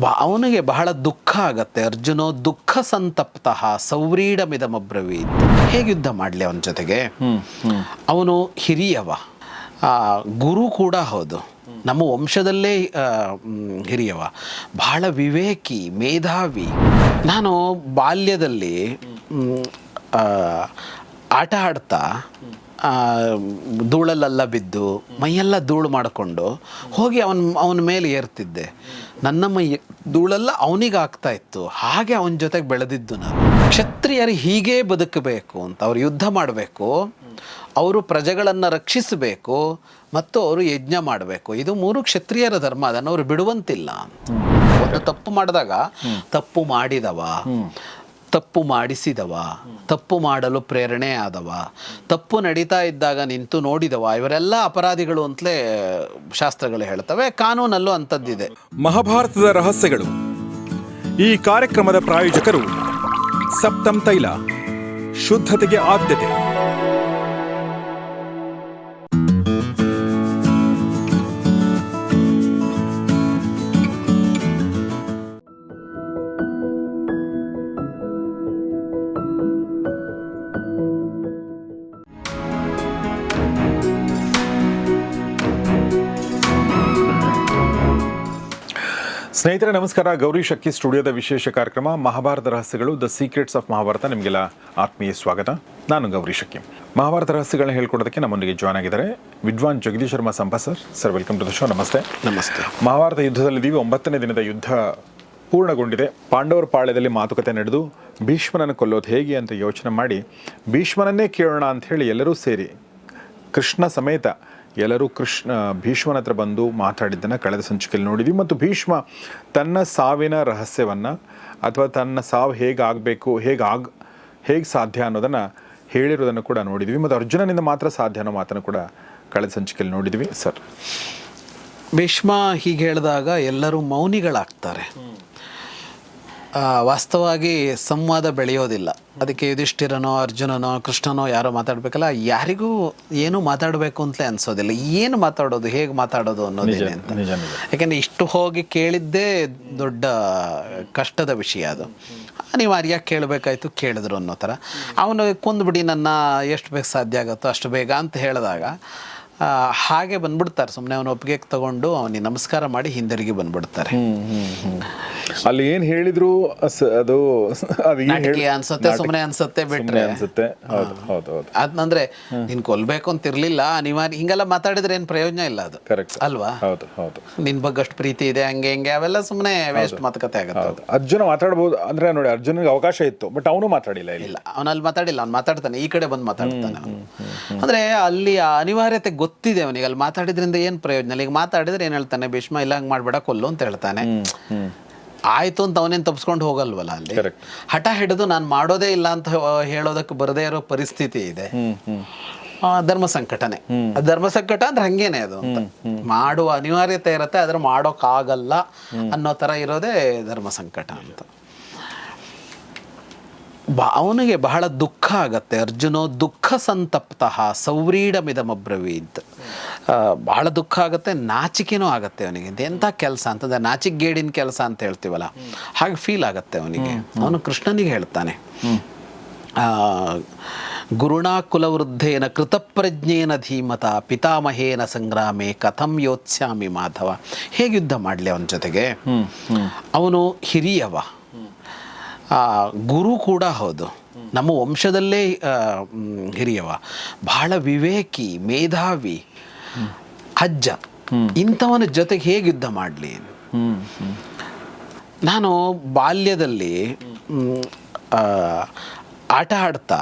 ಬ ಅವನಿಗೆ ಬಹಳ ದುಃಖ ಆಗತ್ತೆ. ಅರ್ಜುನೋ ದುಃಖ ಸಂತಪ್ತಃ ಸೌವ್ರೀಡಮಿದಮಬ್ರವೀತ್. ಹೇಗೆ ಯುದ್ಧ ಮಾಡಲಿ ಅವನ ಜೊತೆಗೆ? ಅವನು ಹಿರಿಯವ. ಗುರು ಕೂಡ ಹೌದು. ನಮ್ಮ ವಂಶದಲ್ಲೇ ಹಿರಿಯವ. ಬಹಳ ವಿವೇಕಿ ಮೇಧಾವಿ. ನಾನು ಬಾಲ್ಯದಲ್ಲಿ ಆಟ ಆಡ್ತಾ ಧೂಳಲ್ಲೆಲ್ಲ ಬಿದ್ದು ಮೈಯೆಲ್ಲ ಧೂಳು ಮಾಡಿಕೊಂಡು ಹೋಗಿ ಅವನ ಅವನ ಮೇಲೆ ಏರ್ತಿದ್ದೆ. ನನ್ನ ಮೈ ಧೂಳೆಲ್ಲ ಅವನಿಗೆ ಆಗ್ತಾ ಇತ್ತು. ಹಾಗೆ ಅವನ ಜೊತೆಗೆ ಬೆಳೆದಿದ್ದು ನಾನು. ಕ್ಷತ್ರಿಯರು ಹೀಗೇ ಬದುಕಬೇಕು ಅಂತ ಅವರು ಯುದ್ಧ ಮಾಡಬೇಕು ಅವರು ಪ್ರಜೆಗಳನ್ನು ರಕ್ಷಿಸಬೇಕು ಮತ್ತು ಅವರು ಯಜ್ಞ ಮಾಡಬೇಕು. ಇದು ಮೂರು ಕ್ಷತ್ರಿಯರ ಧರ್ಮ ಅದನ್ನು ಅವರು ಬಿಡುವಂತಿಲ್ಲ. ಒಂದು ತಪ್ಪು ಮಾಡಿದಾಗ ತಪ್ಪು ಮಾಡಿದವ. ತಪ್ಪು ಮಾಡಿಸಿದವ, ತಪ್ಪು ಮಾಡಲು ಪ್ರೇರಣೆ ಆದವ, ತಪ್ಪು ನಡೀತಾ ಇದ್ದಾಗ ನಿಂತು ನೋಡಿದವ, ಇವರೆಲ್ಲ ಅಪರಾಧಿಗಳು ಅಂತಲೇ ಶಾಸ್ತ್ರಗಳು ಹೇಳ್ತವೆ, ಕಾನೂನಲ್ಲೂ ಅಂಥದ್ದಿದೆ. ಮಹಾಭಾರತದ ರಹಸ್ಯಗಳು. ಈ ಕಾರ್ಯಕ್ರಮದ ಪ್ರಾಯೋಜಕರು ಸಪ್ತಂ ತೈಲ, ಶುದ್ಧತೆಗೆ ಆದ್ಯತೆ. ಸ್ನೇಹಿತರೆ ನಮಸ್ಕಾರ. ಗೌರಿ ಶಕ್ಕಿ ಸ್ಟುಡಿಯೋದ ವಿಶೇಷ ಕಾರ್ಯಕ್ರಮ ಮಹಾಭಾರತ ರಹಸ್ಯಗಳು ದ ಸೀಕ್ರೆಟ್ಸ್ ಆಫ್ ಮಹಾಭಾರತ. ನಿಮಗೆಲ್ಲ ಆತ್ಮೀಯ ಸ್ವಾಗತ. ನಾನು ಗೌರಿ ಶಕ್ಕಿ ಮಹಾಭಾರತ ರಹಸ್ಯಗಳನ್ನ ಹೇಳ್ಕೊಡೋದಕ್ಕೆ ನಮ್ಮೊಂದಿಗೆ ಜಾಯ್ನ್ ಆಗಿದ್ದಾರೆ ವಿದ್ವಾನ್ Jagadish Sharma Sampa sir. Sir welcome to the show ನಮಸ್ತೆ. ನಮಸ್ತೆ. ಮಹಾಭಾರತ ಯುದ್ಧದಲ್ಲಿದ್ದೀವಿ ಒಂಬತ್ತನೇ ದಿನದ ಯುದ್ಧ ಪೂರ್ಣಗೊಂಡಿದೆ. ಪಾಂಡವರ ಪಾಳ್ಯದಲ್ಲಿ ಮಾತುಕತೆ ನಡೆದು ಭೀಷ್ಮನನ್ನು ಕೊಲ್ಲೋದು ಹೇಗೆ ಅಂತ ಯೋಚನೆ ಮಾಡಿ ಭೀಷ್ಮನನ್ನೇ ಕೇಳೋಣ ಅಂತ ಹೇಳಿ ಎಲ್ಲರೂ ಸೇರಿ ಕೃಷ್ಣ ಸಮೇತ ಎಲ್ಲರೂ ಕೃಷ್ಣ ಭೀಷ್ಮನ ಹತ್ರ ಬಂದು ಮಾತಾಡಿದ್ದನ್ನು ಕಳೆದ ಸಂಚಿಕೆಯಲ್ಲಿ ನೋಡಿದ್ವಿ. ಮತ್ತು ಭೀಷ್ಮ ತನ್ನ ಸಾವಿನ ರಹಸ್ಯವನ್ನು ಅಥವಾ ತನ್ನ ಸಾವು ಹೇಗಾಗಬೇಕು ಹೇಗೆ ಆಗ ಹೇಗೆ ಸಾಧ್ಯ ಅನ್ನೋದನ್ನು ಹೇಳಿರೋದನ್ನು ಕೂಡ ನೋಡಿದ್ವಿ. ಮತ್ತು ಅರ್ಜುನನಿಂದ ಮಾತ್ರ ಸಾಧ್ಯ ಅನ್ನೋ ಮಾತನ್ನು ಕೂಡ ಕಳೆದ ಸಂಚಿಕೆಯಲ್ಲಿ ನೋಡಿದ್ವಿ ಸರ್. ಭೀಷ್ಮ ಹೀಗೆ ಹೇಳಿದಾಗ ಎಲ್ಲರೂ ಮೌನಿಗಳಾಗ್ತಾರೆ. ವಾಸ್ತವವಾಗಿ ಸಂವಾದ ಬೆಳೆಯೋದಿಲ್ಲ. ಅದಕ್ಕೆ ಯುಧಿಷ್ಠಿರನೋ ಅರ್ಜುನನೋ ಕೃಷ್ಣನೋ ಯಾರೋ ಮಾತಾಡಬೇಕಲ್ಲ ಯಾರಿಗೂ ಏನು ಮಾತಾಡಬೇಕು ಅಂತಲೇ ಅನ್ಸೋದಿಲ್ಲ. ಏನು ಮಾತಾಡೋದು ಹೇಗೆ ಮಾತಾಡೋದು ಅನ್ನೋದೇನೆ ಅಂತ. ಯಾಕೆಂದರೆ ಇಷ್ಟು ಹೋಗಿ ಕೇಳಿದ್ದೇ ದೊಡ್ಡ ಕಷ್ಟದ ವಿಷಯ ಅದು. ಅನಿವಾರ್ಯ ಕೇಳಬೇಕಾಯ್ತು ಕೇಳಿದ್ರು ಅನ್ನೋ ಥರ. ಅವನು ಕುಂದ್ಬಿಡಿ ನನ್ನ ಎಷ್ಟು ಬೇಗ ಸಾಧ್ಯ ಆಗುತ್ತೋ ಅಷ್ಟು ಬೇಗ ಅಂತ ಹೇಳಿದಾಗ ಹಾಗೆ ಬಂದ್ಬಿಡ್ತಾರೆ. ಸುಮ್ಮನೆ ಅವನು ಒಪ್ಪಿಗೆ ತಗೊಂಡು ಅವನಿಗೆ ನಮಸ್ಕಾರ ಮಾಡಿ ಹಿಂದಿರುಗಿ ಬಂದ್ಬಿಡ್ತಾರೆ. ಅಲ್ಲಿ ಏನ್ ಹೇಳಿದ್ರು ಅದು ಅದು ಅನ್ಸುತ್ತೆ ಸುಮ್ಮನೆ ಅನ್ಸುತ್ತೆ ಬಿಟ್ರೆ. ಅನ್ಸುತ್ತೆ. ಹೌದು ಹೌದು ನೀನ್ ಕೊಲ್ಬೇಕು ಅಂತ ಇರ್ಲಿಲ್ಲ ಅನಿವಾರ್ಯ ಹಿಂಗೆಲ್ಲ ಮಾತಾಡಿದ್ರೆ ಏನ್ ಪ್ರಯೋಜನ ಇಲ್ಲ ಅದು. ಕರೆಕ್ಟ್ ಅಲ್ವಾ? ಹೌದು ಹೌದು. ನಿನ್ ಬಗ್ಗೆ ಅಷ್ಟು ಪ್ರೀತಿ ಇದೆ ಹಂಗೆ ಹಿಂಗೆ ಅವೆಲ್ಲ ಸುಮ್ಮನೆ ವೇಸ್ಟ್ ಮಾತುಕತೆ ಆಗುತ್ತೆ ಅರ್ಜುನ ಮಾತಾಡ್ಬೋದು ಅಂದ್ರೆ ನೋಡಿ ಅರ್ಜುನಿಗೆ ಅವಕಾಶ ಇತ್ತು ಬಟ್ ಅವನು ಮಾತಾಡಿಲ್ಲ ಇಲ್ಲ. ಅವನಲ್ಲಿ ಮಾತಾಡಿಲ್ಲ ಅವ್ನು ಮಾತಾಡ್ತಾನೆ ಈ ಕಡೆ ಬಂದು ಮಾತಾಡ್ತಾನೆ ಅಂದ್ರೆ ಅಲ್ಲಿ ಅನಿವಾರ್ಯತೆ ಗೊತ್ತಿದೆ ಅವನಿಗೆ ಅಲ್ಲಿ ಮಾತಾಡಿದ್ರಿಂದ ಏನ್ ಪ್ರಯೋಜನ ಇಲ್ಲ. ಈಗ ಮಾತಾಡಿದ್ರೆ ಏನ್ ಹೇಳ್ತಾನೆ ಭೀಷ್ಮ ಇಲ್ಲ ಹಂಗ್ ಮಾಡ್ಬೇಡ ಕೊಲ್ಲು ಅಂತ ಹೇಳ್ತಾನೆ. ಆಯ್ತು ಅಂತ ಅವನೇನು ತಪ್ಸ್ಕೊಂಡು ಹೋಗಲ್ವಲ್ಲ ಅಲ್ಲಿ. ಹಠ ಹಿಡಿದು ನಾನು ಮಾಡೋದೇ ಇಲ್ಲ ಅಂತ ಹೇಳೋದಕ್ಕೆ ಬರದೇ ಇರೋ ಪರಿಸ್ಥಿತಿ ಇದೆ. ಧರ್ಮ ಸಂಕಟನೆ. ಧರ್ಮ ಸಂಕಟ ಅಂದ್ರೆ ಹಂಗೇನೆ ಅದು ಅಂತ. ಮಾಡುವ ಅನಿವಾರ್ಯತೆ ಇರುತ್ತೆ ಆದ್ರೆ ಮಾಡೋಕ್ಕಾಗಲ್ಲ ಅನ್ನೋ ತರ ಇರೋದೇ ಧರ್ಮ ಸಂಕಟ ಅಂತ. ಬ ಅವನಿಗೆ ಬಹಳ ದುಃಖ ಆಗತ್ತೆ. ಅರ್ಜುನೋ ದುಃಖ ಸಂತಪ್ತಃ ಸೌವ್ರೀಡಮಿದಮಬ್ರವೀತ್ ಆ, ಬಹಳ ದುಃಖ ಆಗುತ್ತೆ ನಾಚಿಕೆನೂ ಆಗತ್ತೆ ಅವನಿಗೆ. ಎಂಥ ಕೆಲಸ ಅಂತಂದ್ರೆ ನಾಚಿಕೆಗೇಡಿನ ಕೆಲಸ ಅಂತ ಹೇಳ್ತೀವಲ್ಲ ಹಾಗೆ ಫೀಲ್ ಆಗತ್ತೆ ಅವನಿಗೆ. ಅವನು ಕೃಷ್ಣನಿಗೆ ಹೇಳ್ತಾನೆ. ಗುರುಣಾಕುಲವೃದ್ಧೇನ ಗುರುಣಾ ಕುಲವೃದ್ಧೇನ ಕೃತಪ್ರಜ್ಞೇನ ಧೀಮತ ಪಿತಾಮಹೇನ ಸಂಗ್ರಾಮೆ ಕಥಂ ಯೋತ್ಸ್ಯಾಮಿ ಮಾಧವ. ಹೇಗೆ ಯುದ್ಧ ಮಾಡಲಿ ಅವನ ಜೊತೆಗೆ? ಅವನು ಹಿರಿಯವ. ಗುರು ಕೂಡ ಹೌದು. ನಮ್ಮ ವಂಶದಲ್ಲೇ ಹಿರಿಯವ. ಬಹಳ ವಿವೇಕಿ, ಮೇಧಾವಿ, ಅಜ್ಜ. ಇಂಥವನ ಜೊತೆಗೆ ಹೇಗೆ ಯುದ್ಧ ಮಾಡಲಿ? ನಾನು ಬಾಲ್ಯದಲ್ಲಿ ಆಟ ಆಡ್ತಾ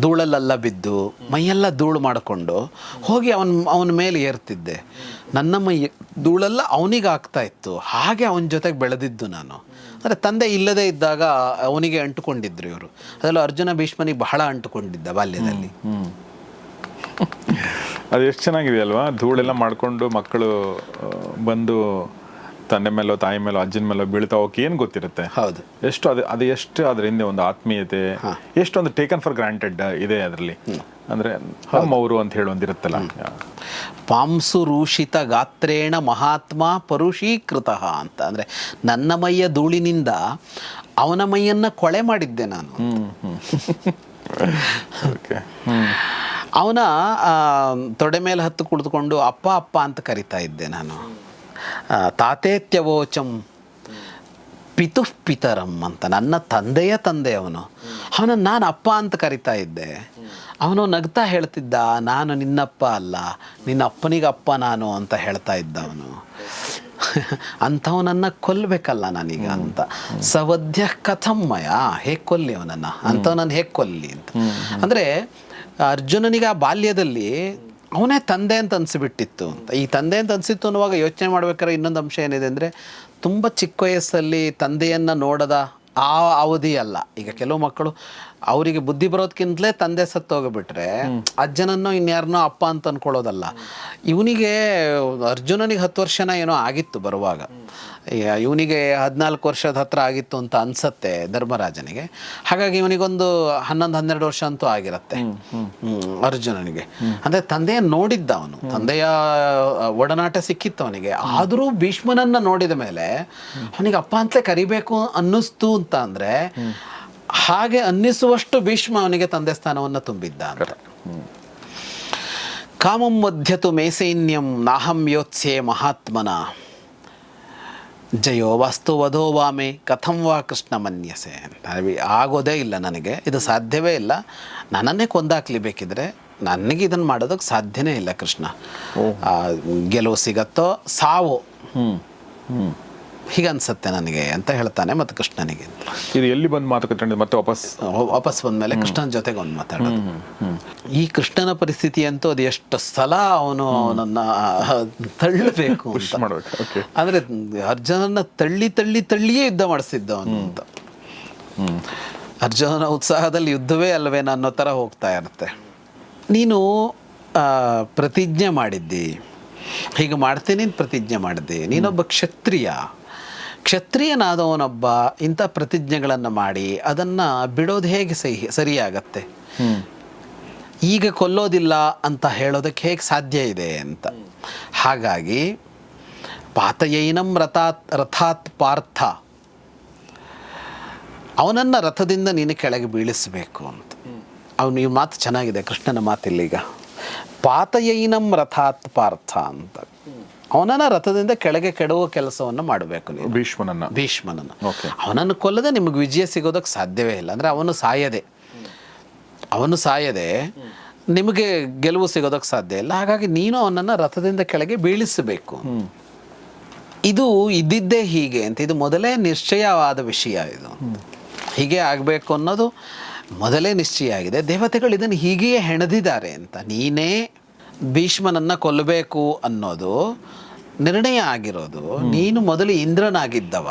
ಧೂಳಲ್ಲೆಲ್ಲ ಬಿದ್ದು, ಮೈಯೆಲ್ಲ ಧೂಳು ಮಾಡಿಕೊಂಡು ಹೋಗಿ ಅವನ ಅವನ ಮೇಲೆ ಏರ್ತಿದ್ದೆ. ನನ್ನ ಮೈ, ಧೂಳೆಲ್ಲ ಅವನಿಗೆ ಆಗ್ತಾ ಇತ್ತು. ಹಾಗೆ ಅವನ ಜೊತೆಗೆ ಬೆಳೆದಿದ್ದು ನಾನು. ಅಂದರೆ ತಂದೆ ಇಲ್ಲದೇ ಇದ್ದಾಗ ಅವನಿಗೆ ಅಂಟುಕೊಂಡಿದ್ರು ಇವರು. ಅದರಲ್ಲೂ ಅರ್ಜುನ ಭೀಷ್ಮನಿಗೆ ಬಹಳ ಅಂಟುಕೊಂಡಿದ್ದ ಬಾಲ್ಯದಲ್ಲಿ. ಅದು ಎಷ್ಟು ಚೆನ್ನಾಗಿದೆ ಅಲ್ವಾ? ಧೂಳೆಲ್ಲ ಮಾಡಿಕೊಂಡು ಮಕ್ಕಳು ಬಂದು ತಂದೆ ಮೇಲೋ ತಾಯಿ ಮೇಲೋ ಅಜ್ಜನ ಮೇಲೋ ಬೀಳ್ತಾ ಹೋಗಿ ಏನು ಗೊತ್ತಿರುತ್ತೆ? ಹೌದು. ಎಷ್ಟು ಅದು ಅದು ಎಷ್ಟು ಅದ್ರ ಹಿಂದೆ ಒಂದು ಆತ್ಮೀಯತೆ ಎಷ್ಟು ಒಂದು ಟೇಕನ್ ಫಾರ್ ಗ್ರಾಂಟೆಡ್ ಇದೆ ಅದರಲ್ಲಿ? ಅಂದ್ರೆ ಅವರು ಅಂತ ಹೇಳಿ ಒಂದಿರುತ್ತಲ್ಲ ಪಾಂಸು ರೂಷಿತ ಗಾತ್ರೇಣ ಮಹಾತ್ಮ ಪರುಷೀಕೃತ ಅಂತ. ಅಂದರೆ ನನ್ನ ಮೈಯ ಧೂಳಿನಿಂದ ಅವನ ಮೈಯನ್ನು ಕೊಳೆ ಮಾಡಿದ್ದೆ ನಾನು. ಓಕೆ ಅವನ ತೊಡೆ ಮೇಲೆ ಹತ್ತು ಕುಳಿತುಕೊಂಡು ಅಪ್ಪ ಅಪ್ಪ ಅಂತ ಕರಿತಾ ಇದ್ದೆ ನಾನು. ತಾತೇತ್ಯವೋಚಂ ಪಿತುಃ ಪಿತರಂ ಅಂತ ನನ್ನ ತಂದೆಯ ತಂದೆ ಅವನು. ಅವನನ್ನು ನಾನು ಅಪ್ಪ ಅಂತ ಕರಿತಾ ಇದ್ದೆ. ಅವನು ನಗ್ತಾ ಹೇಳ್ತಿದ್ದ, ನಾನು ನಿನ್ನಪ್ಪ ಅಲ್ಲ, ನಿನ್ನ ಅಪ್ಪನಿಗೆ ಅಪ್ಪ ನಾನು ಅಂತ ಹೇಳ್ತಾ ಇದ್ದ ಅವನು. ಅಂಥವನನ್ನು ಕೊಲ್ಲಬೇಕಲ್ಲ ನಾನೀಗ ಅಂತ. ಸವದ್ಯ ಕಥಮ್ಮಯ ಹೇಗೆ ಕೊಲ್ಲಿ ಅವನನ್ನು? ಅಂಥವನನ್ನು ಹೇಗೆ ಕೊಲ್ಲಿ ಅಂತ. ಅಂದರೆ ಅರ್ಜುನನಿಗೆ ಆ ಬಾಲ್ಯದಲ್ಲಿ ಅವನೇ ತಂದೆ ಅಂತ ಅನಿಸಿಬಿಟ್ಟಿತ್ತು ಅಂತ. ಈ ತಂದೆ ಅಂತ ಅನಿಸಿತ್ತು ಅನ್ನುವಾಗ ಯೋಚನೆ ಮಾಡ್ಬೇಕಾದ್ರೆ ಇನ್ನೊಂದು ಅಂಶ ಏನಿದೆ ಅಂದರೆ ತುಂಬ ಚಿಕ್ಕ ವಯಸ್ಸಲ್ಲಿ ತಂದೆಯನ್ನು ನೋಡದ ಆ ಅವಧಿ ಅಲ್ಲ ಈಗ ಕೆಲವು ಮಕ್ಕಳು ಅವರಿಗೆ ಬುದ್ಧಿ ಬರೋದ್ಕಿಂತಲೇ ತಂದೆ ಸತ್ತೋಗ್ಬಿಟ್ರೆ ಅಜ್ಜನನ್ನೋ ಇನ್ಯಾರನ್ನೋ ಅಪ್ಪ ಅಂತ ಅನ್ಕೊಳ್ಳೋದಲ್ಲ. ಇವನಿಗೆ ಅರ್ಜುನನಿಗೆ ಹತ್ತು ವರ್ಷನ ಏನೋ ಆಗಿತ್ತು ಬರುವಾಗ. ಇವನಿಗೆ ಹದಿನಾಲ್ಕು ವರ್ಷದ ಹತ್ರ ಆಗಿತ್ತು ಅಂತ ಅನ್ಸತ್ತೆ ಧರ್ಮರಾಜನಿಗೆ. ಹಾಗಾಗಿ ಇವನಿಗೊಂದು ಹನ್ನೊಂದು ಹನ್ನೆರಡು ವರ್ಷ ಅಂತೂ ಆಗಿರತ್ತೆ. ಹ್ಮ್, ಅರ್ಜುನನಿಗೆ. ಅಂದ್ರೆ ತಂದೆಯ ನೋಡಿದ್ದ ಅವನು. ತಂದೆಯ ಒಡನಾಟ ಸಿಕ್ಕಿತ್ತು ಅವನಿಗೆ. ಆದರೂ ಭೀಷ್ಮನನ್ನ ನೋಡಿದ ಮೇಲೆ ಅವನಿಗೆ ಅಪ್ಪ ಅಂತಲೇ ಕರಿಬೇಕು ಅನ್ನಿಸ್ತು ಅಂತ ಅಂದ್ರೆ ಹಾಗೆ ಅನ್ನಿಸುವಷ್ಟು ಭೀಷ್ಮ ಅವನಿಗೆ ತಂದೆ ಸ್ಥಾನವನ್ನು ತುಂಬಿದ್ದ ಅಂತ ಕಾಮಂ ಮಧ್ಯತು ಮೇಸೈನ್ಯಂ ನಾಹಂ ಯೋತ್ಸೆ ಮಹಾತ್ಮನ. ಜಯೋ ವಾಸ್ತು ವಧೋ ವಾಮೆ ಕಥಂ ವಾ ಕೃಷ್ಣ ಮನ್ಯಸೆ ಆಗೋದೇ ಇಲ್ಲ ನನಗೆ ಇದು ಸಾಧ್ಯವೇ ಇಲ್ಲ. ನನ್ನನ್ನೇ ಕೊಂದಾಕ್ಲಿ ಬೇಕಿದ್ರೆ ನನಗೆ ಇದನ್ನು ಮಾಡೋದಕ್ಕೆ ಸಾಧ್ಯನೇ ಇಲ್ಲ ಕೃಷ್ಣ. ಗೆಲುವು ಸಿಗತ್ತೋ ಸಾವು. ಹೀಗನ್ಸತ್ತೆ ನನಗೆ ಅಂತ ಹೇಳ್ತಾನೆ ಮತ್ತು ಕೃಷ್ಣನಿಗೆ. ಇದು ಎಲ್ಲಿ ಬಂದು ಮಾತುಕತೆ ಮತ್ತೆ ವಾಪಸ್? ವಾಪಸ್ ಬಂದಮೇಲೆ ಕೃಷ್ಣನ ಜೊತೆಗೆ ಒಂದು ಮಾತಾಡೋದು. ಈ ಕೃಷ್ಣನ ಪರಿಸ್ಥಿತಿ ಅಂತೂ ಅದು ಎಷ್ಟು ಸಲ ಅವನು ನನ್ನ ತಳ್ಳಬೇಕು ಅಂದ್ರೆ ಅರ್ಜುನನ ತಳ್ಳಿ ತಳ್ಳಿ ತಳ್ಳಿಯೇ ಯುದ್ಧ ಮಾಡಿಸಿದ್ದ ಅವನು ಅಂತ. ಅರ್ಜುನನ ಉತ್ಸಾಹದಲ್ಲಿ ಯುದ್ಧವೇ ಅಲ್ವೇನ ಅನ್ನೋ ಥರ ಹೋಗ್ತಾ ಇರುತ್ತೆ. ನೀನು ಪ್ರತಿಜ್ಞೆ ಮಾಡಿದ್ದಿ. ಹೀಗೆ ಮಾಡ್ತೀನಿ ಅಂತ ಪ್ರತಿಜ್ಞೆ ಮಾಡಿದ್ದಿ. ನೀನೊಬ್ಬ ಕ್ಷತ್ರಿಯ. ಕ್ಷತ್ರಿಯನಾದವನೊಬ್ಬ ಇಂಥ ಪ್ರತಿಜ್ಞೆಗಳನ್ನು ಮಾಡಿ ಅದನ್ನು ಬಿಡೋದು ಹೇಗೆ ಸಹಿ ಸರಿಯಾಗತ್ತೆ? ಈಗ ಕೊಲ್ಲೋದಿಲ್ಲ ಅಂತ ಹೇಳೋದಕ್ಕೆ ಹೇಗೆ ಸಾಧ್ಯ ಇದೆ ಅಂತ. ಹಾಗಾಗಿ ಪಾತಯೈನಂ ರಥಾತ್ ರಥಾತ್ ಪಾರ್ಥ. ಅವನನ್ನು ರಥದಿಂದ ನೀನು ಕೆಳಗೆ ಬೀಳಿಸಬೇಕು ಅಂತ. ಅವನು ಈ ಮಾತು ಚೆನ್ನಾಗಿದೆ ಕೃಷ್ಣನ ಮಾತಿಲ್ಲೀಗ. ಪಾತಯೈನಂ ರಥಾತ್ ಪಾರ್ಥ ಅಂತ. ಅವನನ್ನ ರಥದಿಂದ ಕೆಳಗೆ ಕೆಡುವ ಕೆಲಸವನ್ನು ಮಾಡಬೇಕು ನೀನು. ಭೀಷ್ಮನನ್ನ. ಭೀಷ್ಮನನ್ನು. ಅವನನ್ನು ಕೊಲ್ಲದೆ ನಿಮಗೆ ವಿಜಯ ಸಿಗೋದಕ್ಕೆ ಸಾಧ್ಯವೇ ಇಲ್ಲ. ಅಂದರೆ ಅವನು ಸಾಯದೆ. ಅವನು ಸಾಯದೆ ನಿಮಗೆ ಗೆಲುವು ಸಿಗೋದಕ್ಕೆ ಸಾಧ್ಯ ಇಲ್ಲ. ಹಾಗಾಗಿ ನೀನು ಅವನನ್ನು ರಥದಿಂದ ಕೆಳಗೆ ಬೀಳಿಸಬೇಕು. ಇದು ಇದ್ದಿದ್ದೇ ಹೀಗೆ ಅಂತ. ಇದು ಮೊದಲೇ ನಿಶ್ಚಯವಾದ ವಿಷಯ ಇದು ಹೀಗೆ ಆಗಬೇಕು ಅನ್ನೋದು ಮೊದಲೇ ನಿಶ್ಚಯ ಆಗಿದೆ. ದೇವತೆಗಳು ಇದನ್ನು ಹೀಗೆಯೇ ಹೆಣೆದಿದ್ದಾರೆ ಅಂತ. ನೀನೇ ಭೀಷ್ಮನನ್ನು ಕೊಲ್ಲಬೇಕು ಅನ್ನೋದು ನಿರ್ಣಯ ಆಗಿರೋದು ನೀನು ಮೊದಲು ಇಂದ್ರನಾಗಿದ್ದವ.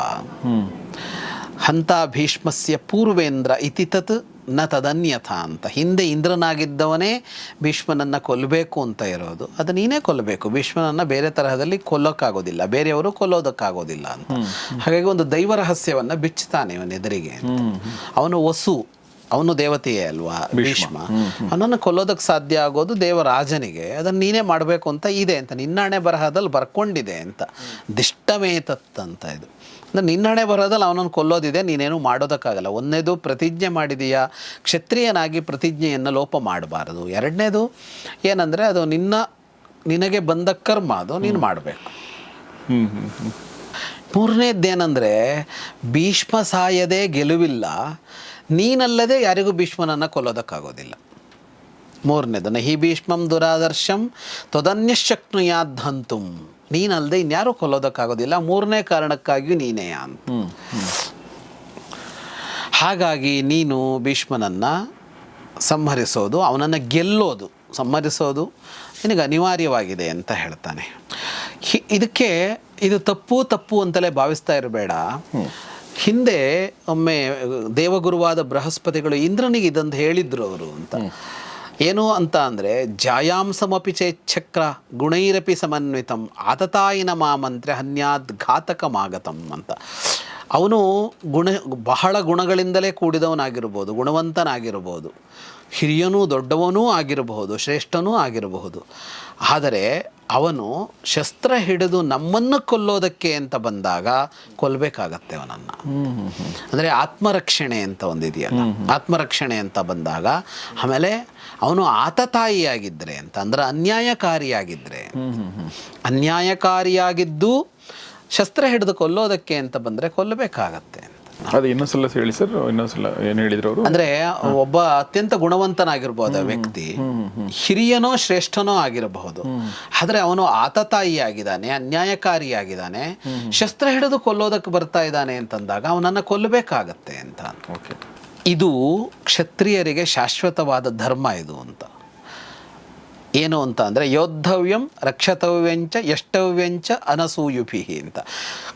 ಹಂತ ಭೀಷ್ಮಸ್ಯ ಪೂರ್ವೇಂದ್ರ ಇತಿ ತತ್ನ ತದನ್ಯಥ ಅಂತ. ಹಿಂದೆ ಇಂದ್ರನಾಗಿದ್ದವನೇ ಭೀಷ್ಮನನ್ನು ಕೊಲ್ಲಬೇಕು ಅಂತ ಇರೋದು. ಅದು ನೀನೇ ಕೊಲ್ಲಬೇಕು ಭೀಷ್ಮನನ್ನು ಬೇರೆ ತರಹದಲ್ಲಿ ಕೊಲ್ಲೋಕ್ಕಾಗೋದಿಲ್ಲ. ಬೇರೆಯವರು ಕೊಲ್ಲೋದಕ್ಕಾಗೋದಿಲ್ಲ ಅಂತ. ಹಾಗಾಗಿ ಒಂದು ದೈವ ರಹಸ್ಯವನ್ನು ಬಿಚ್ಚುತ್ತಾನೆ ಅವನು ಎದುರಿಗೆ ಅವನು ವಸು. ಅವನು ದೇವತೆಯೇ ಅಲ್ವಾ? ಭೀಷ್ಮ. ಅವನನ್ನು ಕೊಲ್ಲೋದಕ್ಕೆ ಸಾಧ್ಯ ಆಗೋದು ದೇವರಾಜನಿಗೆ. ಅದನ್ನು ನೀನೇ ಮಾಡಬೇಕು ಅಂತ ಇದೆ ಅಂತ. ನಿನ್ನಣೆ ಬರಹದಲ್ಲಿ ಬರ್ಕೊಂಡಿದೆ ಅಂತ. ದಿಷ್ಟಮೇತತ್ತಂತ ಇದು. ಅಂದ್ರೆ ನಿನ್ನಣೆ ಬರಹದಲ್ಲಿ ಅವನನ್ನು ಕೊಲ್ಲೋದಿದೆ ನೀನೇನು ಮಾಡೋದಕ್ಕಾಗಲ್ಲ. ಒಂದನೇದು ಪ್ರತಿಜ್ಞೆ ಮಾಡಿದೀಯಾ? ಕ್ಷತ್ರಿಯನಾಗಿ ಪ್ರತಿಜ್ಞೆಯನ್ನು ಲೋಪ ಮಾಡಬಾರದು. ಎರಡನೇದು ಏನಂದರೆ ಅದು ನಿನ್ನ ನಿನಗೆ ಬಂದ ಕರ್ಮ ಅದು ನೀನು ಮಾಡಬೇಕು. ಮೂರನೇದ್ದೇನೆಂದರೆ ಭೀಷ್ಮ ಸಾಯದೆ ಗೆಲುವಿಲ್ಲ. ನೀನಲ್ಲದೆ ಯಾರಿಗೂ ಭೀಷ್ಮನನ್ನು ಕೊಲ್ಲೋದಕ್ಕಾಗೋದಿಲ್ಲ. ಮೂರನೇದು ನಹಿ ಭೀಷ್ಮಂ ದುರಾದರ್ಶಂ ತ್ವದನ್ಯಶಕ್ನುಯಾದ್ಧಂತುಂ. ನೀನಲ್ಲದೆ ಇನ್ಯಾರೂ ಕೊಲ್ಲೋದಕ್ಕಾಗೋದಿಲ್ಲ. ಮೂರನೇ ಕಾರಣಕ್ಕಾಗಿಯೂ ನೀನೇ ಅಂತ. ಹಾಗಾಗಿ ನೀನು ಭೀಷ್ಮನನ್ನು ಸಂಹರಿಸೋದು ಅವನನ್ನು ಗೆಲ್ಲೋದು. ಸಂಹರಿಸೋದು ನಿನಗೆ ಅನಿವಾರ್ಯವಾಗಿದೆ ಅಂತ ಹೇಳ್ತಾನೆ. ಹಿ- ಇದಕ್ಕೆ ಇದು ತಪ್ಪು ತಪ್ಪು ಅಂತಲೇ ಭಾವಿಸ್ತಾ ಇರಬೇಡ. ಹಿಂದೆ ಒಮ್ಮೆ ದೇವಗುರುವಾದ ಬೃಹಸ್ಪತಿಗಳು ಇಂದ್ರನಿಗೆ ಇದೊಂದು ಹೇಳಿದ್ರು ಅವರು ಅಂತ. ಏನು ಅಂತ ಅಂದರೆ ಜಾಯಾಂಸಮಪಿ ಚೇಚ್ಛಕ್ರ ಗುಣೈರಪಿ ಸಮನ್ವಿತಂ ಆತತಾಯಿನ ಮಾಮಂತ್ರೆ ಹನ್ಯಾದ್ ಘಾತಕಮಾಗತಂ ಅಂತ. ಅವನು ಗುಣ ಬಹಳ ಗುಣಗಳಿಂದಲೇ ಕೂಡಿದವನಾಗಿರ್ಬೋದು ಗುಣವಂತನಾಗಿರ್ಬೋದು. ಹಿರಿಯನೂ ದೊಡ್ಡವನೂ ಆಗಿರಬಹುದು ಶ್ರೇಷ್ಠನೂ ಆಗಿರಬಹುದು. ಆದರೆ ಅವನು ಶಸ್ತ್ರ ಹಿಡಿದು ನಮ್ಮನ್ನು ಕೊಲ್ಲೋದಕ್ಕೆ ಅಂತ ಬಂದಾಗ ಕೊಲ್ಲಬೇಕಾಗತ್ತೆ ಅವನನ್ನು. ಅಂದರೆ ಆತ್ಮರಕ್ಷಣೆ ಅಂತ ಒಂದಿದೆಯಲ್ಲ. ಆತ್ಮರಕ್ಷಣೆ ಅಂತ ಬಂದಾಗ ಆಮೇಲೆ ಅವನು ಆತತಾಯಿಯಾಗಿದ್ದರೆ ಅಂತ, ಅಂದರೆ ಅನ್ಯಾಯಕಾರಿಯಾಗಿದ್ದರೆ ಅನ್ಯಾಯಕಾರಿಯಾಗಿದ್ದು ಶಸ್ತ್ರ ಹಿಡಿದು ಕೊಲ್ಲೋದಕ್ಕೆ ಅಂತ ಬಂದರೆ ಕೊಲ್ಲಬೇಕಾಗತ್ತೆ ಅದು ಇನ್ನೊಂದ್ಸಲ ಹೇಳಿ ಸರ್ ಇನ್ನೊಂದ್ಸಲ ಏನು ಹೇಳಿದ್ರು ಅವರು? ಅಂದ್ರೆ ಒಬ್ಬ ಅತ್ಯಂತ ಗುಣವಂತನಾಗಿರ್ಬೋದು ವ್ಯಕ್ತಿ. ಹಿರಿಯನೋ ಶ್ರೇಷ್ಠನೋ ಆಗಿರಬಹುದು. ಆದ್ರೆ ಅವನು ಆತತಾಯಿ ಆಗಿದ್ದಾನೆ ಅನ್ಯಾಯಕಾರಿಯಾಗಿದ್ದಾನೆ ಶಸ್ತ್ರ ಹಿಡಿದು ಕೊಲ್ಲೋದಕ್ಕೆ ಬರ್ತಾ ಇದ್ದಾನೆ ಅಂತಂದಾಗ ಅವನನ್ನ ಕೊಲ್ಲಬೇಕಾಗತ್ತೆ ಅಂತ. ಇದು ಕ್ಷತ್ರಿಯರಿಗೆ ಶಾಶ್ವತವಾದ ಧರ್ಮ ಇದು ಅಂತ. ಏನು ಅಂತ ಅಂದರೆ ಯೋದ್ಧವ್ಯಂ ರಕ್ಷತವ್ಯಂಚ ಎಷ್ಟವ್ಯಂಚ ಅನಸೂಯುಭಿ ಅಂತ.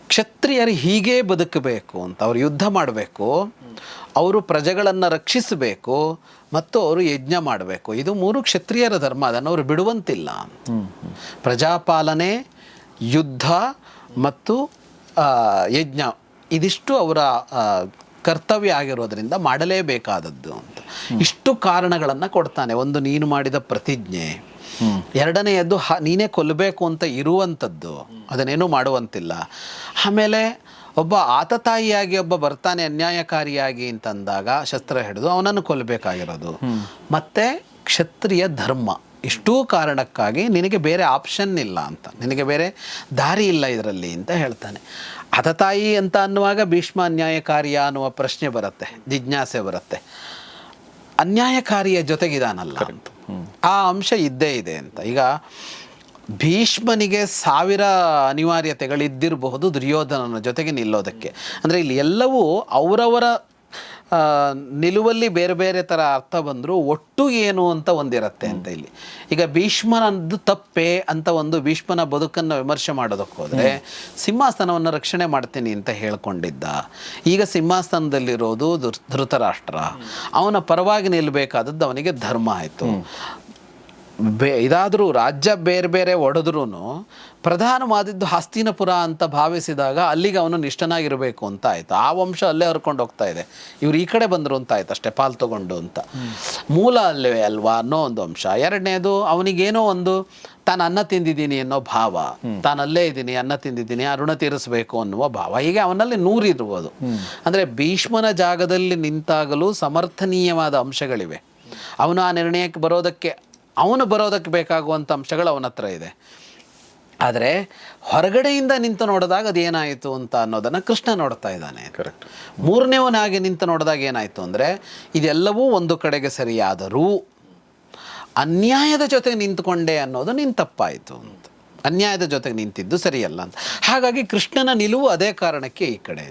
ಕ್ಷತ್ರಿಯರು ಹೀಗೇ ಬದುಕಬೇಕು ಅಂತ, ಅವರು ಯುದ್ಧ ಮಾಡಬೇಕು, ಅವರು ಪ್ರಜೆಗಳನ್ನು ರಕ್ಷಿಸಬೇಕು, ಮತ್ತು ಅವರು ಯಜ್ಞ ಮಾಡಬೇಕು. ಇದು ಮೂರು ಕ್ಷತ್ರಿಯರ ಧರ್ಮ, ಅದನ್ನು ಅವರು ಬಿಡುವಂತಿಲ್ಲ. ಪ್ರಜಾಪಾಲನೆ, ಯುದ್ಧ ಮತ್ತು ಯಜ್ಞ, ಇದಿಷ್ಟು ಅವರ ಕರ್ತವ್ಯ ಆಗಿರೋದ್ರಿಂದ ಮಾಡಲೇಬೇಕಾದದ್ದು ಅಂತ. ಇಷ್ಟು ಕಾರಣಗಳನ್ನು ಕೊಡ್ತಾನೆ. ಒಂದು ನೀನು ಮಾಡಿದ ಪ್ರತಿಜ್ಞೆ. ಎರಡನೆಯದ್ದು ಹ ನೀನೇ ಕೊಲ್ಲಬೇಕು ಅಂತ ಇರುವಂಥದ್ದು. ಅದನ್ನೇನೂ ಮಾಡುವಂತಿಲ್ಲ. ಆಮೇಲೆ ಒಬ್ಬ ಆತತಾಯಿಯಾಗಿ ಒಬ್ಬ ಬರ್ತಾನೆ ಅನ್ಯಾಯಕಾರಿಯಾಗಿ ಅಂತಂದಾಗ ಶಸ್ತ್ರ ಹಿಡಿದು ಅವನನ್ನು ಕೊಲ್ಲಬೇಕಾಗಿರೋದು ಮತ್ತೆ ಕ್ಷತ್ರಿಯ ಧರ್ಮ. ಇಷ್ಟೂ ಕಾರಣಕ್ಕಾಗಿ ನಿನಗೆ ಬೇರೆ ಆಪ್ಷನ್ ಇಲ್ಲ ಅಂತ. ನಿನಗೆ ಬೇರೆ ದಾರಿ ಇಲ್ಲ ಇದರಲ್ಲಿ ಅಂತ ಹೇಳ್ತಾನೆ. ಹತತಾಯಿ ಅಂತ ಅನ್ನುವಾಗ ಭೀಷ್ಮ ಅನ್ಯಾಯಕಾರಿಯ ಅನ್ನುವ ಪ್ರಶ್ನೆ ಬರುತ್ತೆ ಜಿಜ್ಞಾಸೆ ಬರುತ್ತೆ. ಅನ್ಯಾಯಕಾರಿಯ ಜೊತೆಗಿದಾನಲ್ಲ. ಅಂತ ಆ ಅಂಶ ಇದ್ದೇ ಇದೆ ಅಂತ. ಈಗ ಭೀಷ್ಮನಿಗೆ ಸಾವಿರ ಅನಿವಾರ್ಯತೆಗಳಿದ್ದಿರಬಹುದು ದುರ್ಯೋಧನನ ಜೊತೆಗೆ ನಿಲ್ಲೋದಕ್ಕೆ. ಅಂದರೆ ಇಲ್ಲಿ ಎಲ್ಲವೂ ಅವರವರ ನಿಲುವಲ್ಲಿ ಬೇರೆ ಬೇರೆ ಥರ ಅರ್ಥ ಬಂದರೂ ಒಟ್ಟು ಏನು ಅಂತ ಒಂದಿರತ್ತೆ ಅಂತ ಇಲ್ಲಿ. ಈಗ ಭೀಷ್ಮನದ್ದು ತಪ್ಪೆ ಅಂತ ಒಂದು ಭೀಷ್ಮನ ಬದುಕನ್ನು ವಿಮರ್ಶೆ ಮಾಡೋದಕ್ಕೆ ಹೋದರೆ ಸಿಂಹಾಸನವನ್ನು ರಕ್ಷಣೆ ಮಾಡ್ತೀನಿ ಅಂತ ಹೇಳ್ಕೊಂಡಿದ್ದ. ಈಗ ಸಿಂಹಾಸನದಲ್ಲಿರೋದು ಧೃತರಾಷ್ಟ್ರ. ಅವನ ಪರವಾಗಿ ನಿಲ್ಲಬೇಕಾದದ್ದು ಅವನಿಗೆ ಧರ್ಮ ಆಯಿತು. ಬೇ, ಇದಾದರೂ ರಾಜ್ಯ ಬೇರೆ ಬೇರೆ ಒಡೆದ್ರೂ ಪ್ರಧಾನವಾದದ್ದು ಹಸ್ತಿನಪುರ ಅಂತ ಭಾವಿಸಿದಾಗ ಅಲ್ಲಿಗೆ ಅವನು ನಿಷ್ಠನಾಗಿರಬೇಕು ಅಂತ ಆಯಿತು. ಆ ವಂಶ ಅಲ್ಲೇ ಹರ್ಕೊಂಡು ಹೋಗ್ತಾ ಇದೆ. ಇವ್ರು ಈ ಕಡೆ ಬಂದರು ಅಂತ ಆಯ್ತು ಅಷ್ಟೇ ಪಾಲ್ ತಗೊಂಡು ಅಂತ. ಮೂಲ ಅಲ್ಲೇ ಅಲ್ವಾ ಅನ್ನೋ ಒಂದು ಅಂಶ ಎರಡನೇದು ಅವನಿಗೇನೋ ಒಂದು ತಾನು ಅನ್ನ ತಿಂದಿದ್ದೀನಿ ಅನ್ನೋ ಭಾವ. ತಾನು ಅಲ್ಲೇ ಇದ್ದೀನಿ, ಅನ್ನ ತಿಂದಿದ್ದೀನಿ, ಅರುಣ ತೀರಿಸಬೇಕು ಅನ್ನುವ ಭಾವ. ಹೀಗೆ ಅವನಲ್ಲಿ ನೂರಿರ್ಬೋದು ಅಂದರೆ ಭೀಷ್ಮನ ಜಾಗದಲ್ಲಿ ನಿಂತಾಗಲೂ ಸಮರ್ಥನೀಯವಾದ ಅಂಶಗಳಿವೆ. ಅವನು ಆ ನಿರ್ಣಯಕ್ಕೆ ಬರೋದಕ್ಕೆ ಅವನು ಬರೋದಕ್ಕೆ ಬೇಕಾಗುವಂಥ ಅಂಶಗಳು ಅವನ ಹತ್ರ ಇದೆ. ಆದರೆ ಹೊರಗಡೆಯಿಂದ ನಿಂತು ನೋಡಿದಾಗ ಅದೇನಾಯಿತು ಅಂತ ಅನ್ನೋದನ್ನು ಕೃಷ್ಣ ನೋಡ್ತಾ ಇದ್ದಾನೆ. ಕರೆಕ್ಟ್ ಮೂರನೇವನಾಗಿ ನಿಂತು ನೋಡಿದಾಗ ಏನಾಯಿತು ಅಂದರೆ ಇದೆಲ್ಲವೂ ಒಂದು ಕಡೆಗೆ ಸರಿಯಾದರೂ ಅನ್ಯಾಯದ ಜೊತೆಗೆ ನಿಂತುಕೊಂಡೆ ಅನ್ನೋದು ನಿನ್ನ ತಪ್ಪಾಯಿತು ಅಂತ. ಅನ್ಯಾಯದ ಜೊತೆಗೆ ನಿಂತಿದ್ದು ಸರಿಯಲ್ಲ ಅಂತ. ಹಾಗಾಗಿ ಕೃಷ್ಣನ ನಿಲುವು ಅದೇ ಕಾರಣಕ್ಕೆ ಈ ಕಡೆ.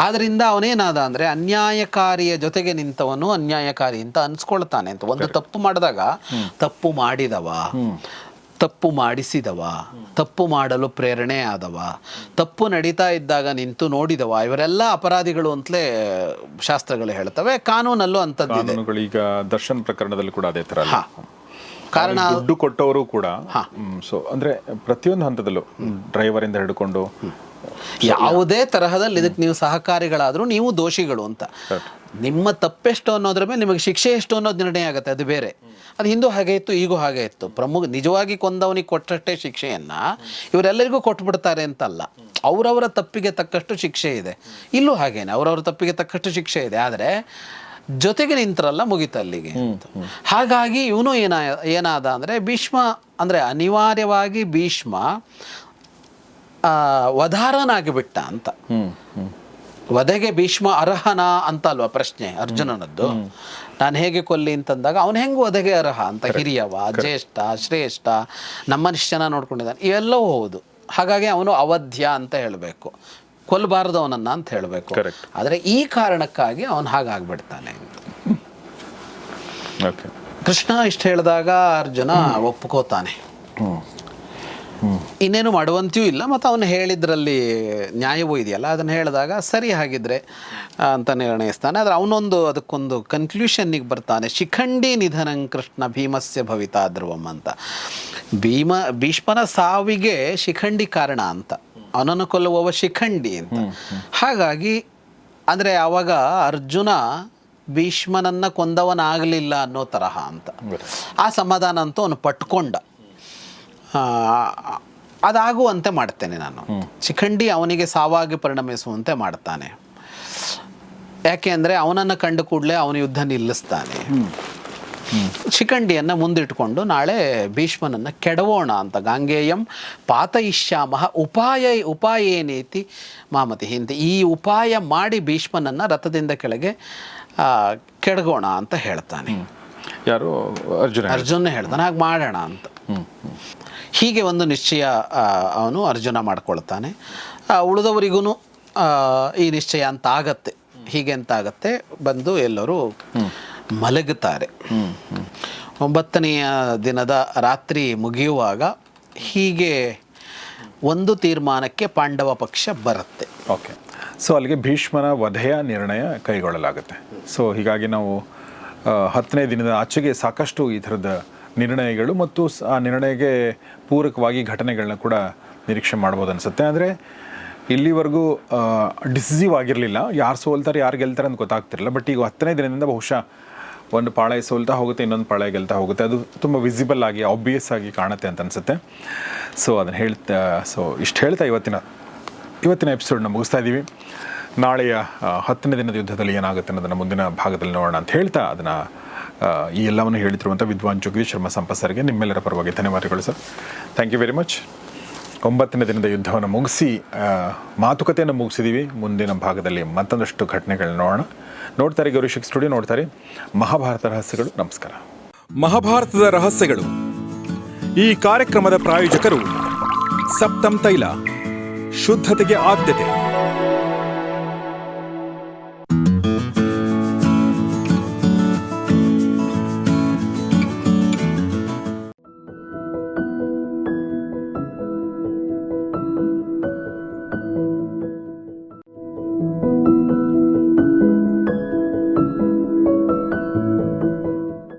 ಆದ್ರಿಂದ ಅವನೇನಾದ ಅಂದ್ರೆ ಅನ್ಯಾಯಕಾರಿಯ ಜೊತೆಗೆ ನಿಂತವನು ಅನ್ಯಾಯಕಾರಿ ಅಂತ ಅನ್ಸ್ಕೊಳ್ತಾನೆ ಅಂತ. ಒಂದು ತಪ್ಪು ಮಾಡಿದಾಗ ತಪ್ಪು ಮಾಡಿದವ ತಪ್ಪು ಮಾಡಿಸಿದವ ತಪ್ಪು ಮಾಡಲು ಪ್ರೇರಣೆ ಆದವ ತಪ್ಪು ನಡೀತಾ ಇದ್ದಾಗ ನಿಂತು ನೋಡಿದವ ಇವರೆಲ್ಲ ಅಪರಾಧಿಗಳು ಅಂತಲೇ ಶಾಸ್ತ್ರಗಳು ಹೇಳ್ತವೆ. ಕಾನೂನಲ್ಲೂ ಅಂತದ್ದು ಈಗ ದರ್ಶನ್ ಪ್ರಕರಣದಲ್ಲಿ ಕೂಡ ಅದೇ ತರ ಹಾ. ಕಾರಣ ದುಡ್ಡು ಕೊಟ್ಟವರು ಕೂಡ ಸೊ ಅಂದ್ರೆ ಪ್ರತಿಯೊಂದು ಹಂತದಲ್ಲೂ ಡ್ರೈವರ್ ಇಂದ ಹಿಡ್ಕೊಂಡು ಯಾವುದೇ ತರಹದಲ್ಲಿ ಇದಕ್ಕೆ ನೀವು ಸಹಕಾರಿಗಳಾದರೂ ನೀವು ದೋಷಿಗಳು ಅಂತ. ನಿಮ್ಮ ತಪ್ಪೆಷ್ಟು ಅನ್ನೋದ್ರ ಮೇಲೆ ನಿಮಗೆ ಶಿಕ್ಷೆ ಎಷ್ಟು ಅನ್ನೋದು ನಿರ್ಣಯ ಆಗುತ್ತೆ ಅದು ಬೇರೆ. ಅದು ಹಿಂದೂ ಹಾಗೆ ಇತ್ತು ಈಗೂ ಹಾಗೆ ಇತ್ತು. ಪ್ರಮುಖ ನಿಜವಾಗಿ ಕೊಂದವನಿಗೆ ಕೊಟ್ಟಷ್ಟೇ ಶಿಕ್ಷೆಯನ್ನು ಇವರೆಲ್ಲರಿಗೂ ಕೊಟ್ಬಿಡ್ತಾರೆ ಅಂತಲ್ಲ. ಅವರವರ ತಪ್ಪಿಗೆ ತಕ್ಕಷ್ಟು ಶಿಕ್ಷೆ ಇದೆ. ಇಲ್ಲೂ ಹಾಗೇನೆ ಅವರವರ ತಪ್ಪಿಗೆ ತಕ್ಕಷ್ಟು ಶಿಕ್ಷೆ ಇದೆ. ಆದರೆ ಜೊತೆಗೆ ನಿಂತರಲ್ಲ ಮುಗಿತ ಅಲ್ಲಿಗೆ ಹಾಗಾಗಿ ಇವನು ಏನ ಏನಾದ ಅಂದರೆ ಭೀಷ್ಮ ಅಂದರೆ ಅನಿವಾರ್ಯವಾಗಿ ಭೀಷ್ಮ ಆ, ವಧಾರನಾಗಿ ಬಿಟ್ಟ ಅಂತ ವಧೆಗೆ ಭೀಷ್ಮ ಅರ್ಹನ ಅಂತ ಅಲ್ವಾ ಪ್ರಶ್ನೆ ಅರ್ಜುನನದ್ದು? ನಾನು ಹೇಗೆ ಕೊಲ್ಲಿ ಅಂತಂದಾಗ ಅವನು ಹೆಂಗೆ ವಧೆಗೆ ಅರ್ಹ ಅಂತ ಹಿರಿಯವ ಜ್ಯೇಷ್ಠ ಶ್ರೇಷ್ಠ ನಮ್ಮ ನಿಶ್ಚನ ನೋಡ್ಕೊಂಡಿದ್ದಾನೆ. ಇವೆಲ್ಲವೂ ಹೌದು. ಹಾಗಾಗಿ ಅವನು ಅವಧ್ಯ ಅಂತ ಹೇಳಬೇಕು. ಕೊಲ್ಲಬಾರದು ಅವನನ್ನ ಅಂತ ಹೇಳಬೇಕು. ಆದರೆ ಈ ಕಾರಣಕ್ಕಾಗಿ ಅವನು ಹಾಗಾಗ್ಬಿಡ್ತಾನೆ ಓಕೆ ಕೃಷ್ಣ ಇಷ್ಟು ಹೇಳಿದಾಗ ಅರ್ಜುನ ಒಪ್ಕೋತಾನೆ. ಇನ್ನೇನು ಮಾಡುವಂತೆಯೂ ಇಲ್ಲ ಮತ್ತು ಅವನು ಹೇಳಿದ್ರಲ್ಲಿ ನ್ಯಾಯವೂ ಇದೆಯಲ್ಲ ಅದನ್ನು ಹೇಳಿದಾಗ ಸರಿ ಹಾಗಿದ್ರೆ ಅಂತ ನಿರ್ಣಯಿಸ್ತಾನೆ. ಆದರೆ ಅವನೊಂದು ಅದಕ್ಕೊಂದು ಕನ್ಕ್ಲೂಷನ್ನಿಗೆ ಬರ್ತಾನೆ. ಶಿಖಂಡಿ ನಿಧನಂ ಕೃಷ್ಣ ಭೀಮಸ್ಯ ಭವಿತಾ ಧ್ರುವಂ ಅಂತ. ಭೀಮ ಭೀಷ್ಮನ ಸಾವಿಗೆ ಶಿಖಂಡಿ ಕಾರಣ ಅಂತ. ಅವನನ್ನು ಕೊಲ್ಲುವವ ಶಿಖಂಡಿ ಅಂತ. ಹಾಗಾಗಿ ಅಂದರೆ ಆವಾಗ ಅರ್ಜುನ ಭೀಷ್ಮನನ್ನು ಕೊಂದವನಾಗಲಿಲ್ಲ ಅನ್ನೋ ತರಹ ಅಂತ. ಆ ಸಮಾಧಾನ ಅಂತೂ ಅವನು ಪಟ್ಕೊಂಡ. ಅದಾಗುವಂತೆ ಮಾಡ್ತೇನೆ ನಾನು. ಚಿಖಂಡಿ ಅವನಿಗೆ ಸಾವಾಗಿ ಪರಿಣಮಿಸುವಂತೆ ಮಾಡ್ತಾನೆ. ಯಾಕೆ ಅಂದರೆ ಅವನನ್ನು ಕಂಡು ಕೂಡಲೇ ಅವನ ಯುದ್ಧ ನಿಲ್ಲಿಸ್ತಾನೆ. ಚಿಕಂಡಿಯನ್ನು ಮುಂದಿಟ್ಕೊಂಡು ನಾಳೆ ಭೀಷ್ಮನನ್ನು ಕೆಡವೋಣ ಅಂತ ಗಾಂಗೇಯಂ ಪಾತಯಿಷ್ಯಾಮ ಉಪಾಯ ಉಪಾಯೇನೇತಿ ಮಾಮತಿ ಹಿಂದೆ. ಈ ಉಪಾಯ ಮಾಡಿ ಭೀಷ್ಮನನ್ನು ರಥದಿಂದ ಕೆಳಗೆ ಕೆಡಗೋಣ ಅಂತ ಹೇಳ್ತಾನೆ. ಯಾರು? ಅರ್ಜುನ ಅರ್ಜುನ ಹೇಳ್ತಾನೆ. ಹಾಗೆ ಮಾಡೋಣ ಅಂತ. ಹೀಗೆ ಒಂದು ನಿಶ್ಚಯ ಅವನು ಅರ್ಜುನ ಮಾಡ್ಕೊಳ್ತಾನೆ. ಉಳಿದವರಿಗೂ ಈ ನಿಶ್ಚಯ ಅಂತ ಆಗತ್ತೆ ಹೀಗೆ ಅಂತ ಆಗತ್ತೆ ಬಂದು ಎಲ್ಲರೂ ಮಲಗುತ್ತಾರೆ. ಒಂಬತ್ತನೆಯ ದಿನದ ರಾತ್ರಿ ಮುಗಿಯುವಾಗ ಹೀಗೆ ಒಂದು ತೀರ್ಮಾನಕ್ಕೆ ಪಾಂಡವ ಪಕ್ಷ ಬರುತ್ತೆ. ಓಕೆ. ಸೊ ಅಲ್ಲಿಗೆ ಭೀಷ್ಮನ ವಧೆಯ ನಿರ್ಣಯ ಕೈಗೊಳ್ಳಲಾಗುತ್ತೆ. ಸೊ ಹೀಗಾಗಿ ನಾವು ಹತ್ತನೇ ದಿನದ ಆಚೆಗೆ ಸಾಕಷ್ಟು ಈ ಥರದ ನಿರ್ಣಯಗಳು ಮತ್ತು ಆ ನಿರ್ಣಯಕ್ಕೆ ಪೂರಕವಾಗಿ ಘಟನೆಗಳನ್ನ ಕೂಡ ನಿರೀಕ್ಷೆ ಮಾಡ್ಬೋದು ಅನಿಸುತ್ತೆ. ಆದರೆ ಇಲ್ಲಿವರೆಗೂ ಡಿಸಿಸಿವ್ ಆಗಿರಲಿಲ್ಲ. ಯಾರು ಸೋಲ್ತಾರೆ, ಯಾರು ಗೆಲ್ತಾರೆ ಅಂತ ಗೊತ್ತಾಗ್ತಿರಲಿಲ್ಲ. ಬಟ್ ಈಗ ಹತ್ತನೇ ದಿನದಿಂದ ಬಹುಶಃ ಒಂದು ಪಾಳೆ ಸೋಲ್ತಾ ಹೋಗುತ್ತೆ, ಇನ್ನೊಂದು ಪಾಳೆ ಗೆಲ್ತಾ ಹೋಗುತ್ತೆ. ಅದು ತುಂಬ ವಿಸಿಬಲ್ ಆಗಿ ಆಬ್ವಿಯಸ್ ಆಗಿ ಕಾಣುತ್ತೆ ಅಂತ ಅನಿಸುತ್ತೆ. ಸೊ ಅದನ್ನು ಹೇಳ್ತಾ ಸೊ ಇಷ್ಟು ಹೇಳ್ತಾ ಇವತ್ತಿನ ಇವತ್ತಿನ ಎಪಿಸೋಡ್ನ ಮುಗಿಸ್ತಾ ಇದ್ದೀವಿ ನಾಳೆಯ ಹತ್ತನೇ ದಿನದ ಯುದ್ಧದಲ್ಲಿ ಏನಾಗುತ್ತೆ ಅನ್ನೋದನ್ನು ಮುಂದಿನ ಭಾಗದಲ್ಲಿ ನೋಡೋಣ ಅಂತ ಹೇಳ್ತಾ, ಅದನ್ನು ಈ ಎಲ್ಲವನ್ನು ಹೇಳುತ್ತಿರುವಂಥ ವಿದ್ವಾನ್ ಜಗದೀಶ್ ಶರ್ಮಾ ಸಂಪತ್ ಸರ್ಗೆ ನಿಮ್ಮೆಲ್ಲರ ಪರವಾಗಿ ಧನ್ಯವಾದಗಳು, sir. Thank you very much ಒಂಬತ್ತನೇ ದಿನದ ಯುದ್ಧವನ್ನು ಮುಗಿಸಿ ಮಾತುಕತೆಯನ್ನು ಮುಗಿಸಿದ್ದೀವಿ ಮುಂದಿನ ಭಾಗದಲ್ಲಿ ಮತ್ತೊಂದಷ್ಟು ಘಟನೆಗಳನ್ನ ನೋಡೋಣ. ನೋಡ್ತಾರೆ ಗೌರಿಶಿಕ್ ಸ್ಟುಡಿಯೋ, ನೋಡ್ತಾರೆ. ಮಹಾಭಾರತ ರಹಸ್ಯಗಳು, ನಮಸ್ಕಾರ. ಮಹಾಭಾರತದ ರಹಸ್ಯಗಳು. ಈ ಕಾರ್ಯಕ್ರಮದ ಪ್ರಾಯೋಜಕರು ಸಪ್ತಂ ತೈಲ, ಶುದ್ಧತೆಗೆ ಆದ್ಯತೆ.